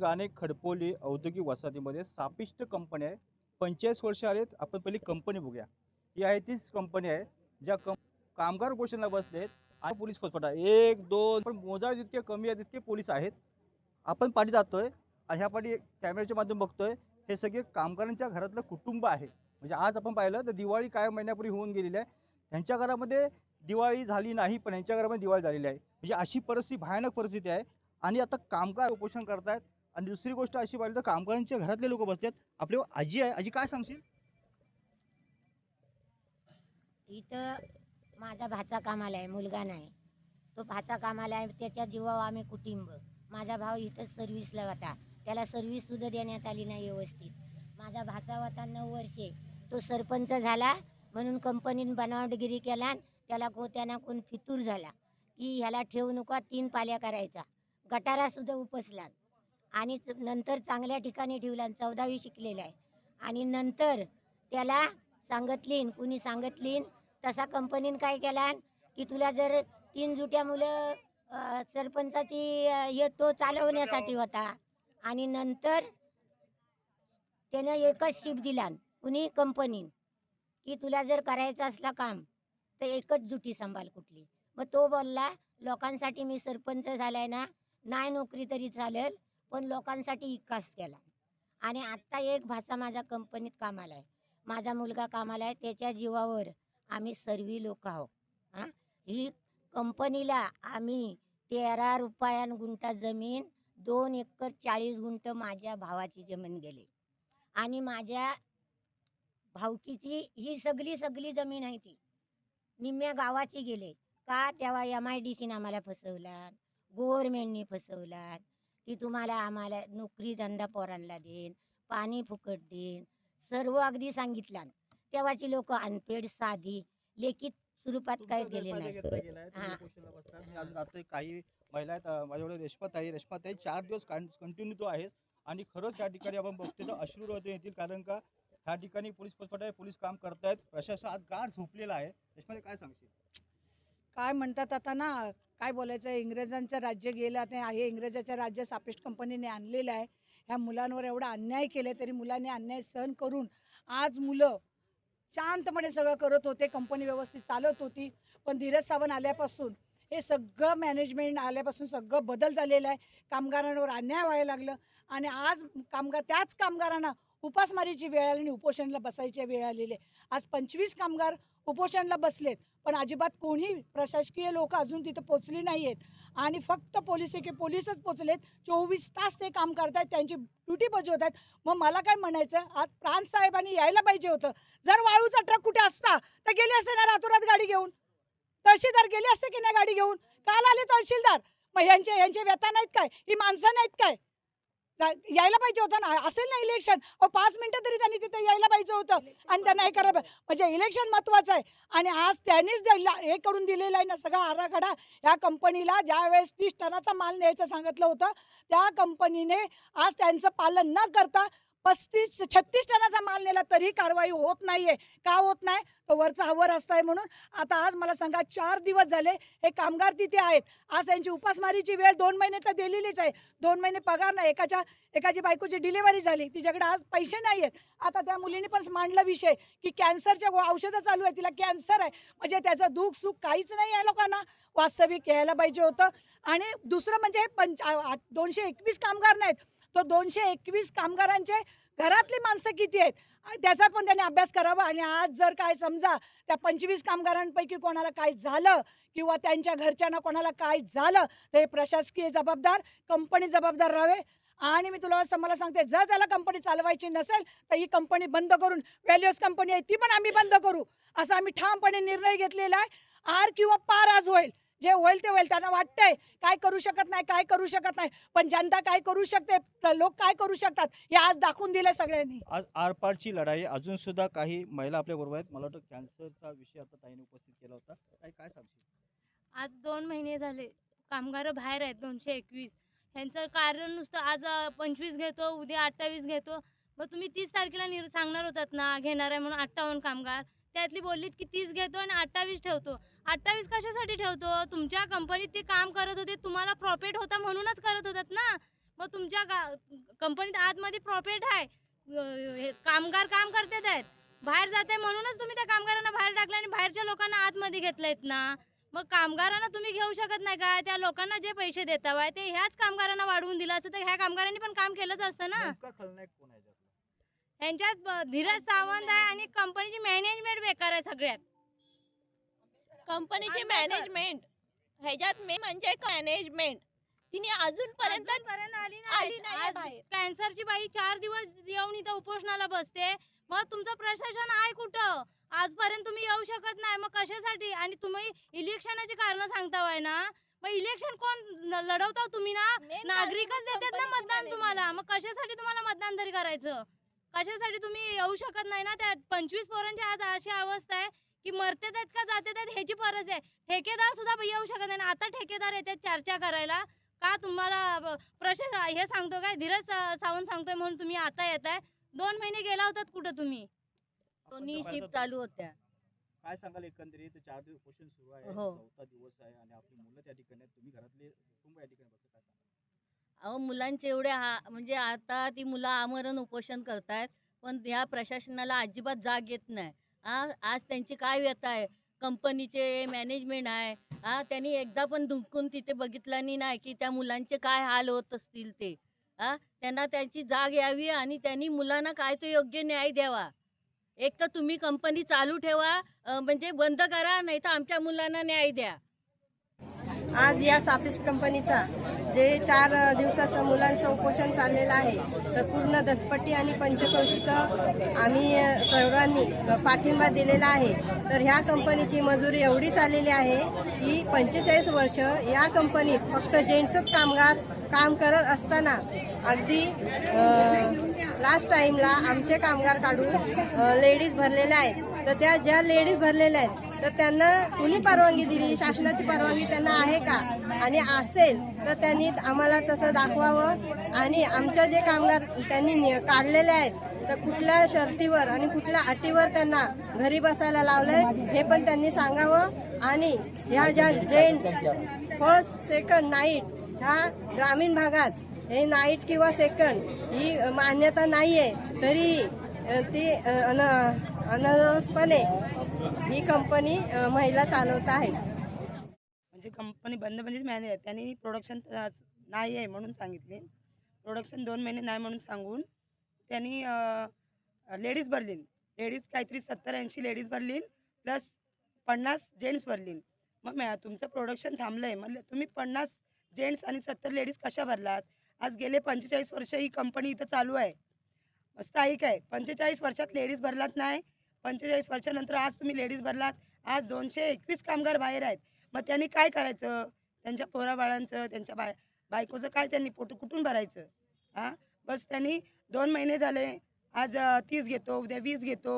गाणे खडपोली औद्योगिक वसाहतीमध्ये सापिष्ट कंपनी आहे पंचेचाळीस वर्ष आलेत. आपण पहिली कंपनी बघूया. ही आहे तीच कंपनी आहे ज्या कं कामगार उपोषणाला बसलेत आणि पोलीस फसफटा एक दोन पण मोजा जितके कमी आहे तितके पोलीस आहेत. आपण पाठी जातोय आणि ह्या पाठी कॅमेऱ्याच्या माध्यम बघतोय. हे सगळे कामगारांच्या घरातलं कुटुंब आहे. म्हणजे आज आपण पाहिलं तर दिवाळी काय महिन्यापूर्वी होऊन गेलेली आहे. त्यांच्या घरामध्ये दिवाळी झाली नाही पण यांच्या घरामध्ये दिवाळी झालेली आहे. म्हणजे अशी परिस्थिती भयानक परिस्थिती आहे. आणि आता कामगार उपोषण करतायत. आणि दुसरी गोष्ट अशी पाहिली तर कामगारांच्या घरातले लोक बसतात आपले आजी आहे. आजी काय सांगशील? इथं माझा भाचा कामाला आहे. मुलगा नाही. तो भाचा कामाला आहे. त्याच्या जीवावर आम्ही कुटुंब. माझा भाऊ इथं सर्व्हिसला होता. त्याला सर्व्हिस सुद्धा देण्यात आली नाही व्यवस्थित. माझा भाचा होता नऊ वर्षे. तो सरपंच झाला. म्हणून कंपनीने बनावटगिरी केला आणि त्याला को कोण फितूर झाला. की ह्याला ठेवू नका. तीन पाल्या करायचा. गटारासुद्धा उपसला आणि च- नंतर चांगल्या ठिकाणी ठेवला चौदावी शिकलेला आहे. आणि नंतर त्याला सांगतलीन कुणी सांगतलीन तसा कंपनीने काय केला की तुला जर तीन जुट्या मुलं सरपंचाची अ, हे तो चालवण्यासाठी होता. आणि नंतर त्यानं एकच शिप दिला कुणी? कंपनीन. की तुला जर करायचं असला काम तर एकच जुटी सांभाळ कुठली. मग तो बोलला लोकांसाठी मी सरपंच झालाय ना नाही नोकरी तरी चालेल पण लोकांसाठी इकास केला. आणि आत्ता एक भाचा माझ्या कंपनीत कामाला आहे. माझा मुलगा कामाला आहे त्याच्या जीवावर आम्ही सर्वी लोक आहोत. हां? ही कंपनीला आम्ही तेरा रुपयान गुंठा जमीन दोन एकर चाळीस गुंठ माझ्या भावाची जमीन गेली. आणि माझ्या भावकीची ही सगळी सगळी जमीन आहे ती. निम्म्या गावाची गेले. का तेव्हा एम आय डी सीनं आम्हाला फसवला? गव्हर्मेंटनी फसवला की तुम्हाला आम्हाला नोकरी धंदा पोरांना देईन पाणी फुकट देईन सर्व अगदी सांगितलं. तेव्हाची लोक अनपेड साधी लेखित स्वरूपात काय गेले नाही हां. काही महिला आहेत माझ्याकडे रेश्माताई रेश्माताई चार दिवस कंटिन्यू तो आहेस आणि खरंच या ठिकाणी आपण बघतो तर अश्रू येतील कारण का ह्या ठिकाणी पोलीस आहे पोलीस काम करतायत प्रशासन आज गाढ झोपलेला आहे. रेश्माताई काय सांगशील? काय म्हणतात आता ना काय बोलायचं इंग्रजांचं राज्य गेलं ते आहे इंग्रजाच्या राज्य सापेक्ष कंपनीने आणलेलं आहे. ह्या मुलांवर एवढा अन्याय केले तरी मुलांनी अन्याय सहन करून आज मुलं शांतपणे सगळं करत होते कंपनी व्यवस्थित चालत होती. पण धीरज सावंत आल्यापासून हे सगळं मॅनेजमेंट आल्यापासून सगळं बदल झालेला आहे. कामगारांवर अन्याय व्हायला लागलं. आणि आज कामगार त्याच कामगारांना उपासमारीची वेळ आली आणि उपोषणाला बसायची वेळ आलेली. आहे आज पंचवीस कामगार उपोषणाला बसलेत. पण अजिबात कोणी प्रशासकीय लोक अजून तिथं पोचली नाही आहेत आणि फक्त पोलीस की पोलीसच पोचलेत. चोवीस तास ते काम करतायत त्यांची ड्युटी बजावत आहेत मग मला काय म्हणायचं? आज प्रांत साहेबांनी यायला पाहिजे होतं. जर वाळूचा ट्रक कुठे असता तर गेले असते ना रातोरात गाडी घेऊन? तहसीलदार गेले असते की नाही गाडी घेऊन? काल आले तहसीलदार. मग यांचे यांचे व्यथा नाहीत काय? ही माणसं नाहीत काय? यायला पाहिजे होतं ना? असेल ना इलेक्शन पाच मिनिटं तरी त्यांनी तिथे यायला पाहिजे होतं. आणि त्यांना हे करायला पाहिजे. म्हणजे इलेक्शन महत्वाचं आहे. आणि आज त्यांनीच हे करून दिलेला आहे ना सगळा आराखडा. या कंपनीला ज्या वेळेस तीस टनाचा माल न्यायचं सांगितलं होतं त्या कंपनीने आज त्यांचं पालन न करता पस्तीस छत्तीस टनाचा माल नेला तरी कारवाई होत नाहीये. का होत नाही? तो वरचा हवर असताय म्हणून. आता आज मला सांगा चार दिवस झाले हे कामगार तिथे आहेत. आज त्यांची उपासमारीची वेळ दोन महिने तर दिलेलीच आहे. दोन महिने पगार नाही. एकाच्या एकाची बायकोची डिलिव्हरी झाली. तिच्याकडे आज पैसे नाही आहेत आता त्या मुलीने पण मांडला विषय की कॅन्सरच्या औषधं चालू आहे तिला कॅन्सर आहे. म्हणजे त्याचं दुःख सुख काहीच नाही आहे लोकांना. वास्तविक यायला पाहिजे होतं. आणि दुसरं म्हणजे पंच दोनशे एकवीस कामगार नाहीत. तो दोनशे एकवीस कामगारांचे घरातली माणसं किती आहेत? त्याचा पण त्यांनी अभ्यास करावा. आणि आज जर काय समजा त्या पंचवीस कामगारांपैकी कोणाला काय झालं किंवा त्यांच्या घरच्यांना कोणाला काय झालं तर हे प्रशासकीय जबाबदार कंपनी जबाबदार राहावे. आणि मी तुला असं मला सांगते जर त्याला कंपनी चालवायची नसेल तर ही कंपनी बंद करून व्हॅल्युअस कंपनी आहे ती पण आम्ही बंद करू. असा आम्ही ठामपणे निर्णय घेतलेला आहे. आर किंवा पार आज होईल. जे होईल ते होईल. त्यांना वाटतंय काय करू शकत नाही काय करू शकत नाही. पण जनता काय करू शकते लोक काय करू शकतात हे आज दाखवून दिले सगळ्यांनी. आज आरपारची लढाई अजून सुद्धा काही महिला आपल्या बरोबर आहेत. मला वाटतं कॅन्सरचा विषय आता ताईने उपस्थित केला होता. ताई काय सांगशील? आज दोन महिने झाले. कामगार बाहेर आहेत दोनशे एकवीस. ह्यांचं कारण नुसतं आज पंचवीस घेतो उद्या अठ्ठावीस घेतो. मग तुम्ही तीस तारखेला निर सांगणार होतात ना घेणार आहे म्हणून अठ्ठावन्न कामगार. त्यातली बोललीत की तीस घेतो आणि अठ्ठावीस ठेवतो. अठ्ठावीस कशासाठी ठेवतो? तुमच्या कंपनीत ते काम करत होते तुम्हाला प्रॉफिट होता म्हणूनच करत होतात ना? मग तुमच्या कंपनीत आतमध्ये प्रॉफिट आहे. हे कामगार काम करतात आहेत. बाहेर जाते म्हणूनच तुम्ही त्या कामगारांना बाहेर टाकलं आणि बाहेरच्या लोकांना आतमध्ये घेतलेत ना? मग कामगारांना तुम्ही घेऊ शकत नाही का? त्या लोकांना जे पैसे देता आहे ते ह्याच कामगारांना वाढवून दिलं असतं. तर ह्या कामगारांनी पण काम केलंच असतं ना? यांच्यात धीरज सावंत आहे आणि कंपनीची मॅनेजमेंट बेकार आहे सगळ्यात. कंपनीची मॅनेजमेंट. ह्याच्यात मेन म्हणजे मॅनेजमेंट. तिने अजूनपर्यंत अजूनपर्यंत आली आली नाही. कॅन्सरची बाई चार दिवस येऊन इथं उपोषणाला बसते. मग तुमचं प्रशासन आहे कुठं? आजपर्यंत तुम्ही येऊ शकत नाही. मग कशासाठी? आणि तुम्ही इलेक्शनाची कारण सांगताय ना? मग इलेक्शन कोण लढवता तुम्ही ना? नागरिकच कारण देतात ना मतदान. तुम्हाला. मग कशासाठी तुम्हाला मतदान तरी करायचं? कशासाठी तुम्ही येऊ शकत नाही ना? त्या पंचवीस पोरांची आज अशी अवस्था आहे. की मरतेत आहेत का जातेत आहेत ह्याची परस आहे. ठेकेदार सुद्धा येऊ शकत नाही. आता ठेकेदार येतात चर्चा करायला. का तुम्हाला प्रशासन हे सांगतो काय? धीरज सावंत सांगतोय म्हणून तुम्ही आता येत आहे दोन महिने गेला होतात कुठं तुम्ही? दोन्ही शिफ्ट चालू होत्या. काय सांगाल एकंदरीत? चार दिवस उपोषण सुरू आहे. हो. चौथा दिवस आहे आणि आपली मुलं त्या ठिकाणी आहेत. तुम्ही घरातले कुटुंब या ठिकाणी काय सांगाल? अहो मुलांचे एवढे हा म्हणजे आता ती मुलं आमरण उपोषण करतायत. पण ह्या प्रशासनाला अजिबात जाग येत नाही. हा आज त्यांची काय व्यथा आहे? कंपनीचे मॅनेजमेंट आहे. हा त्यांनी एकदा पण धुकून तिथे बघितलं नाही की त्या मुलांचे काय हाल होत असतील ते. हा त्यांना त्यांची जाग यावी आणि त्यांनी मुलांना काय तो योग्य न्याय द्यावा. एक तर तुम्ही कंपनी चालू ठेवा म्हणजे बंद करा नाही तर आमच्या मुलांना न्याय द्या. आज या सापिस कंपनीचा जे चार दिवसाचं मुलांचं उपोषण चाललेलं आहे तर पूर्ण दसपट्टी आणि पंचक्रोशीचं आम्ही सर्वांनी पाठिंबा दिलेला आहे. तर ह्या कंपनीची मजुरी एवढी चाललेली आहे की पंचेचाळीस वर्ष या कंपनीत फक्त जेंट्सच कामगार काम करत असताना अगदी लास्ट टाईमला आमचे कामगार काढून लेडीज भरलेल्या आहेत. तर त्या ज्या लेडीज भरलेल्या आहेत तर त्यांना कुणी परवानगी दिली? शासनाची परवानगी त्यांना आहे का? आणि असेल तर त्यांनी आम्हाला तसं दाखवावं. आणि आमच्या जे कामगार त्यांनी काढलेले आहेत तर कुठल्या शर्तीवर आणि कुठल्या अटीवर त्यांना घरी बसायला लावलंय हे पण त्यांनी सांगावं. आणि ह्या ज्या जेंट्स फर्स्ट सेकंड नाईट ह्या ग्रामीण भागात हे नाईट किंवा सेकंड ही मान्यता नाही आहे तरी ती अन अनरसपणे ही कंपनी महिला चालवत आहेत म्हणजे कंपनी बंद म्हणजे आहे त्यांनी प्रोडक्शन नाही आहे म्हणून सांगितले. प्रोडक्शन दोन महिने नाही म्हणून सांगून त्यांनी लेडीज भरलीन. लेडीज काहीतरी सत्तर ऐंशी लेडीज भरलीन प्लस पन्नास जेंट्स भरलीन. मग मॅ तुमचं प्रोडक्शन थांबलं आहे मग तुम्ही पन्नास जेंट्स आणि सत्तर लेडीज कशा भरलात? आज गेले पंचेचाळीस वर्ष ही कंपनी इथं चालू आहे. स्थायिक आहे. पंचेचाळीस वर्षात लेडीज भरलात नाही पंचेचाळीस वर्षानंतर आज तुम्ही लेडीज भरलात. आज दोनशे एकवीस कामगार बाहेर आहेत. मग त्यांनी काय करायचं? त्यांच्या पोराबाळांचं त्यांच्या बाय बायकोचं काय त्यांनी पोट कुठून भरायचं? हां? बस त्यांनी दोन महिने झाले. आज तीस घेतो उद्या वीस घेतो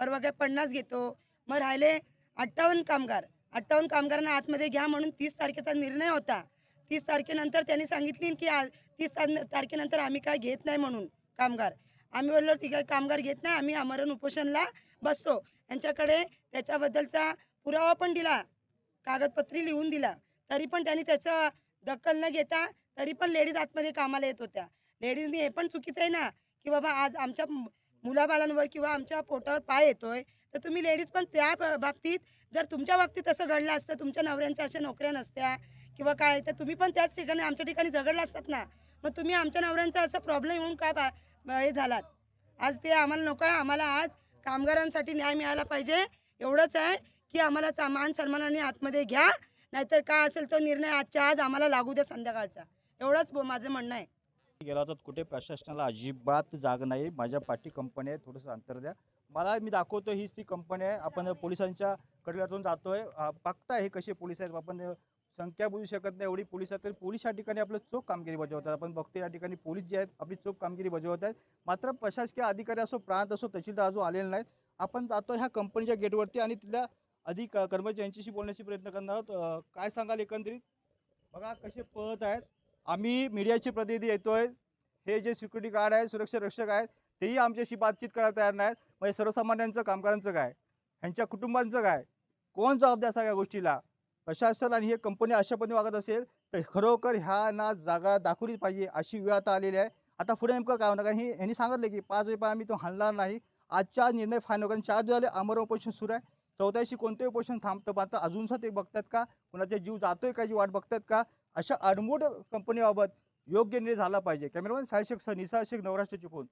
परवा काय पन्नास घेतो. मग राहिले अठ्ठावन्न कामगार. अठ्ठावन्न कामगारांना आतमध्ये घ्या म्हणून तीस तारखेचा निर्णय होता. तीस तारखेनंतर त्यांनी सांगितली की आज तीस तार तारखेनंतर आम्ही काय घेत नाही म्हणून कामगार. आम्ही बोललो ती काय कामगार घेत नाही. आम्ही आमरण उपोषणला बसतो. यांच्याकडे त्याच्याबद्दलचा पुरावा पण दिला. कागदपत्री लिहून दिला. तरी पण त्यांनी त्याचं दखल न घेता तरी पण लेडीज आतमध्ये कामाला येत होत्या. लेडीजनी हे पण चुकीचं आहे ना की बाबा आज आमच्या मुलाबालांवर किंवा आमच्या पोटावर पाय येतोय तर तुम्ही लेडीज पण त्या बाबतीत जर तुमच्या बाबतीत असं घडलं असतं तुमच्या नवऱ्यांच्या अशा नोकऱ्या नसत्या किंवा काय तर तुम्ही पण त्याच ठिकाणी आमच्या ठिकाणी झगडला असतात ना मग तुम्ही आमच्या नवऱ्यांचा असं प्रॉब्लेम होऊन काय बा- हे झालात? आज ते आम्हाला नको आहे आम्हाला आज कामगारांसाठी न्याय मिळाला पाहिजे. एवढंच आहे की आम्हाला चा- मान सन्मानाने आतमध्ये घ्या. नाहीतर काय असेल तो निर्णय आजच्या आज आम्हाला लागू द्या संध्याकाळचा. एवढंच माझं म्हणणं आहे. गेला होता कुठे? प्रशासनाला अजिबात जाग नाही. माझ्या पाठी कंपनी आहे. थोडंसं अंतर द्या. मला मी दाखवतो हीच ती कंपनी आहे. आपण पोलिसांच्या कडल्यातून जातोय. बघताय हे कसे पोलीस आहेत. आपण संख्या बोलू शकत नाही. एवढी पोलीस आहेत तरी पोलीस या ठिकाणी आपलं चोख कामगिरी बजावतात. आपण बघतो या ठिकाणी पोलीस जे आहेत आपली चोख कामगिरी बजावत आहेत मात्र प्रशासकीय अधिकारी असो प्रांत असो तहसीलदार अजून आलेले नाहीत. आपण जातो ह्या कंपनीच्या गेटवरती आणि तिथल्या अधिक कर्मचाऱ्यांच्याशी बोलण्याचा प्रयत्न करणार आहोत. काय सांगाल एकंदरीत? बघा कसे पळत आहेत. आम्ही मीडियाचे प्रतिनिधी येतो आहे हे जे सिक्युरिटी गार्ड आहेत सुरक्षा रक्षक आहेत तेही आमच्याशी बातचीत करायला तयार नाहीत. म्हणजे सर्वसामान्यांचं कामगारांचं काय? ह्यांच्या कुटुंबांचं काय? कोण जबाबदार सगळ्या गोष्टीला? प्रशासन आणि हे कंपनी अशा पद्धतीने वागत असेल तर खरोखर ह्या ना जागा दाखवलीच पाहिजे अशी वेळ आता आलेली आहे. आता पुढे नेमकं काय होणार? कारण ही यांनी सांगितलं की पाच रुपये आम्ही तो हाणणार नाही. आजच्या निर्णय फायनल कारण चार दिवस झाले अमर उपोषण सुरू आहे. चौथ्याशी कोणते उपोषण थांबतं पण आता अजूनसुद्धा ते बघतात का? कुणाचा जीव जातोय का? जी वाट बघतात का? अशा अडमोड कंपनीबाबत योग्य निर्णय झाला पाहिजे. कॅमेरामॅन साहेब शेख सर निसा शेख नवराष्ट्राची फोन.